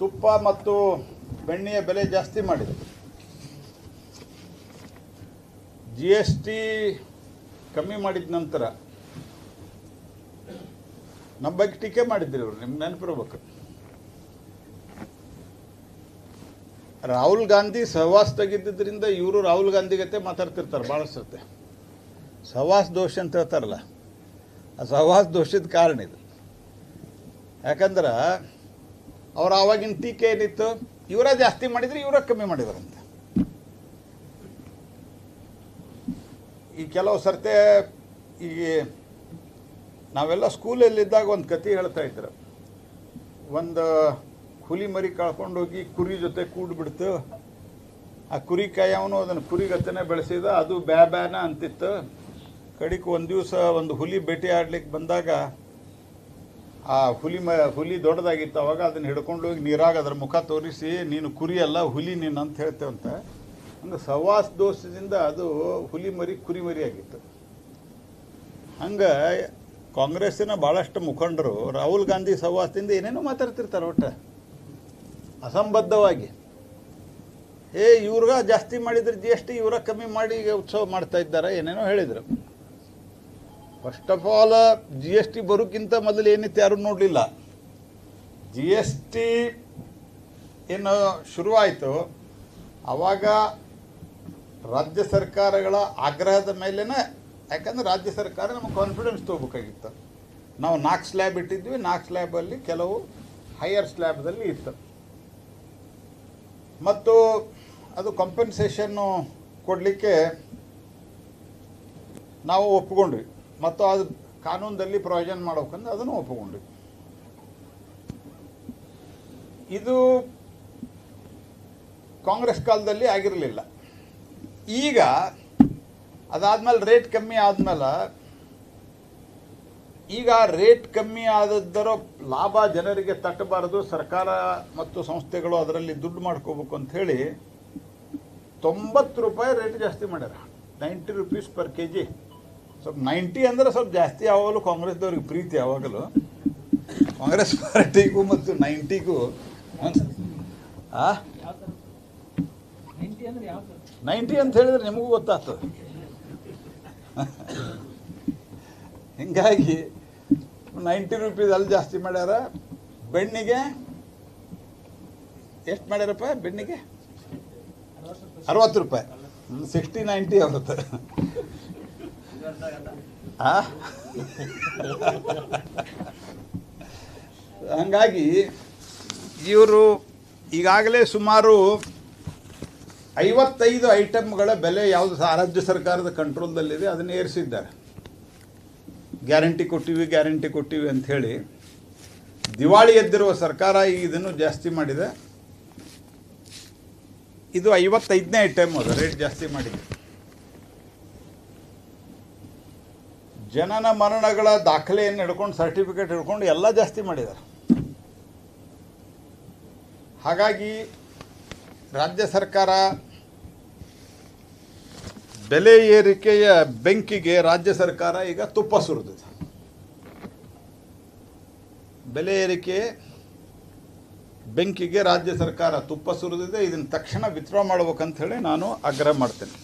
ತುಪ್ಪ ಮತ್ತು ಬೆಣ್ಣೆಯ ಬೆಲೆ ಜಾಸ್ತಿ ಮಾಡಿದೆ ಜಿ ಎಸ್ ಟಿ ಕಮ್ಮಿ ಮಾಡಿದ ನಂತರ ನಮ್ಮ ಬಗ್ಗೆ ಟೀಕೆ ಮಾಡಿದ್ರಿ ಇವರು, ನಿಮ್ಗೆ ನೆನಪಿರ್ಬೇಕು. ರಾಹುಲ್ ಗಾಂಧಿ ಸಹವಾಸ ತೆಗೆದಿದ್ದರಿಂದ ಇವರು ರಾಹುಲ್ ಗಾಂಧಿ ಗತೆ ಮಾತಾಡ್ತಿರ್ತಾರೆ, ಭಾಳ ಸತ್ತೆ ಸಹವಾಸ ದೋಷ ಅಂತ ಹೇಳ್ತಾರಲ್ಲ, ಆ ಸಹವಾಸ ದೋಷದ ಕಾರಣ ಇದು. ಯಾಕಂದ್ರೆ ಅವ್ರ ಆವಾಗಿನ ಟೀಕೆ ಏನಿತ್ತು? ಇವರ ಜಾಸ್ತಿ ಮಾಡಿದ್ರೆ ಇವರ ಕಮ್ಮಿ ಮಾಡಿದಾರಂತ. ಈ ಕೆಲವು ಸರ್ತೆ ಈ ನಾವೆಲ್ಲ ಸ್ಕೂಲಲ್ಲಿದ್ದಾಗ ಒಂದು ಕತೆ ಹೇಳ್ತಾ ಇದ್ರು. ಒಂದು ಹುಲಿ ಮರಿ ಕಳ್ಕೊಂಡು ಹೋಗಿ ಕುರಿ ಜೊತೆ ಕೂಡ್ಬಿಡ್ತು. ಆ ಕುರಿ ಕಾಯವನು ಅದನ್ನು ಕುರಿ ಗತೆನೆ ಬೆಳೆಸಿದ, ಅದು ಬ್ಯಾ ಬ್ಯಾನ ಅಂತಿತ್ತು. ಕಡಿಕ್ ಒಂದು ದಿವಸ ಒಂದು ಹುಲಿ ಭೇಟಿ ಆಡ್ಲಿಕ್ಕೆ ಬಂದಾಗ ಆ ಹುಲಿ ಮ, ಹುಲಿ ದೊಡ್ಡದಾಗಿತ್ತು ಅವಾಗ ಅದನ್ನ ಹಿಡ್ಕೊಂಡು ಹೋಗಿ ನೀರಾಗ ಅದ್ರ ಮುಖ ತೋರಿಸಿ, ನೀನು ಕುರಿಯಲ್ಲ, ಹುಲಿ ನೀನು ಅಂತ ಹೇಳ್ತೇವಂತ. ಹಂಗೆ ಸವಾಸ ದೋಷದಿಂದ ಅದು ಹುಲಿ ಮರಿ ಕುರಿ ಮರಿ ಆಗಿತ್ತು. ಹಂಗೆ ಕಾಂಗ್ರೆಸ್ಸಿನ ಭಾಳಷ್ಟು ಮುಖಂಡರು ರಾಹುಲ್ ಗಾಂಧಿ ಸವಾಸದಿಂದ ಏನೇನೋ ಮಾತಾಡ್ತಿರ್ತಾರೆ ಒಟ್ಟು. ಅಸಂಬದ್ಧವಾಗಿ. ಏ, ಇವ್ರಿಗ ಜಾಸ್ತಿ ಮಾಡಿದ್ರೆ ಜಿ ಎಸ್ ಟಿ ಇವ್ರಾಗ ಕಮ್ಮಿ ಮಾಡಿ, ಈಗ ಉತ್ಸವ ಮಾಡ್ತಾ ಇದ್ದಾರೆ? ಏನೇನೋ ಹೇಳಿದರು. First of all G S T ಬರೋಕ್ಕಿಂತ ಮೊದಲು ಏನಿತ್ತು ಯಾರೂ ನೋಡಲಿಲ್ಲ. ಜಿ ಎಸ್ ಟಿ ಏನು ಶುರುವಾಯಿತು ಆವಾಗ ರಾಜ್ಯ ಸರ್ಕಾರಗಳ ಆಗ್ರಹದ ಮೇಲೇ ಯಾಕಂದ್ರೆ ರಾಜ್ಯ ಸರ್ಕಾರ ನಮಗೆ ಕಾನ್ಫಿಡೆನ್ಸ್ ತೊಗೋಬೇಕಾಗಿತ್ತು. ನಾವು ನಾಲ್ಕು ಸ್ಲ್ಯಾಬ್ ಇಟ್ಟಿದ್ವಿ ನಾಲ್ಕು ಸ್ಲ್ಯಾಬಲ್ಲಿ ಕೆಲವು ಹೈಯರ್ ಸ್ಲ್ಯಾಬ್ದಲ್ಲಿ ಇತ್ತು. ಮತ್ತು ಅದು ಕಂಪೆನ್ಸೇಷನ್ನು ಕೊಡಲಿಕ್ಕೆ ನಾವು ಒಪ್ಕೊಂಡ್ವಿ ಮತ್ತು ಅದು ಕಾನೂನದಲ್ಲಿ ಪ್ರಯೋಜನ ಮಾಡ್ಬೇಕಂದ್ರೆ ಅದನ್ನು ಒಪ್ಪಿಕೊಂಡ್ವಿ ಇದು ಕಾಂಗ್ರೆಸ್ ಕಾಲದಲ್ಲಿ ಆಗಿರಲಿಲ್ಲ. ಈಗ ಅದಾದ್ಮೇಲೆ ರೇಟ್ ಕಮ್ಮಿ ಆದ್ಮೇಲೆ ಈಗ ರೇಟ್ ಕಮ್ಮಿ ಆದದ್ದರ ಲಾಭ ಜನರಿಗೆ ತಟ್ಟಬಾರದು, ಸರ್ಕಾರ ಮತ್ತು ಸಂಸ್ಥೆಗಳು ಅದರಲ್ಲಿ ದುಡ್ಡು ಮಾಡ್ಕೋಬೇಕು ಅಂತ ಹೇಳಿ ತೊಂಬತ್ತು ರೂಪಾಯಿ ರೇಟ್ ಜಾಸ್ತಿ ಮಾಡ್ಯಾರ. Ninety rupees per K G ಸ್ವಲ್ಪ ನೈಂಟಿ ಅಂದ್ರೆ ಸ್ವಲ್ಪ ಜಾಸ್ತಿ ಯಾವಾಗಲೂ ಕಾಂಗ್ರೆಸ್ದವ್ರಿಗೆ ಪ್ರೀತಿ ಯಾವಾಗಲೂ. ಕಾಂಗ್ರೆಸ್ ಪಾರ್ಟಿಗೂ ಮತ್ತು ನೈಂಟಿಗೂ ನೈಂಟಿ ಅಂತ ಹೇಳಿದ್ರೆ ನಿಮಗೂ ಗೊತ್ತಾಗ್ತದೆ. ಹಿಂಗಾಗಿ ನೈಂಟಿ ರುಪೀಸ್ ಅಲ್ಲಿ ಜಾಸ್ತಿ ಮಾಡ್ಯಾರ. ಬೆಣ್ಣಿಗೆ ಎಷ್ಟು ಮಾಡ್ಯಾರಪ್ಪ ಬೆಣ್ಣಿಗೆ? ಅರವತ್ತು ರೂಪಾಯಿ. ಸಿಕ್ಸ್ಟಿ ನೈಂಟಿ ಆಗುತ್ತೆ ಹಂಗಾಗಿ ಇವರು ಈಗಾಗಲೇ ಸುಮಾರು ಐವತ್ತೈದು ಐಟಮ್ಗಳ ಬೆಲೆ ಯಾವುದು ರಾಜ್ಯ ಸರ್ಕಾರದ ಕಂಟ್ರೋಲ್ದಲ್ಲಿದೆ, ಅದನ್ನು ಏರಿಸಿದ್ದಾರೆ. ಗ್ಯಾರಂಟಿ ಕೊಟ್ಟಿವಿ ಗ್ಯಾರಂಟಿ ಕೊಟ್ಟಿವಿ ಅಂತ ಹೇಳಿ ದಿವಾಳಿ ಎದ್ದಿರುವ ಸರ್ಕಾರ ಈಗ ಇದನ್ನು ಜಾಸ್ತಿ ಮಾಡಿದೆ. ಇದು ಐವತ್ತೈದನೇ ಐಟಮ್ ಅದು, ರೇಟ್ ಜಾಸ್ತಿ ಮಾಡಿದೆ. ಜನನ ಮರಣಗಳ ದಾಖಲೆಯನ್ನು ಹಿಡ್ಕೊಂಡು, ಸರ್ಟಿಫಿಕೇಟ್ ಹಿಡ್ಕೊಂಡು ಎಲ್ಲ ಜಾಸ್ತಿ ಮಾಡಿದ್ದಾರೆ. ಹಾಗಾಗಿ ರಾಜ್ಯ ಸರ್ಕಾರ ಬೆಲೆ ಏರಿಕೆಯ ಬೆಂಕಿಗೆ ರಾಜ್ಯ ಸರ್ಕಾರ ಈಗ ತುಪ್ಪ ಸುರಿದಿದೆ. ಬೆಲೆ ಏರಿಕೆ ಬೆಂಕಿಗೆ ರಾಜ್ಯ ಸರ್ಕಾರ ತುಪ್ಪ ಸುರಿದಿದೆ. ಇದನ್ನು ತಕ್ಷಣ ವಿತ್ಡ್ರಾ ಮಾಡ್ಬೇಕಂತ ಹೇಳಿ ನಾನು ಆಗ್ರಹ ಮಾಡ್ತೇನೆ.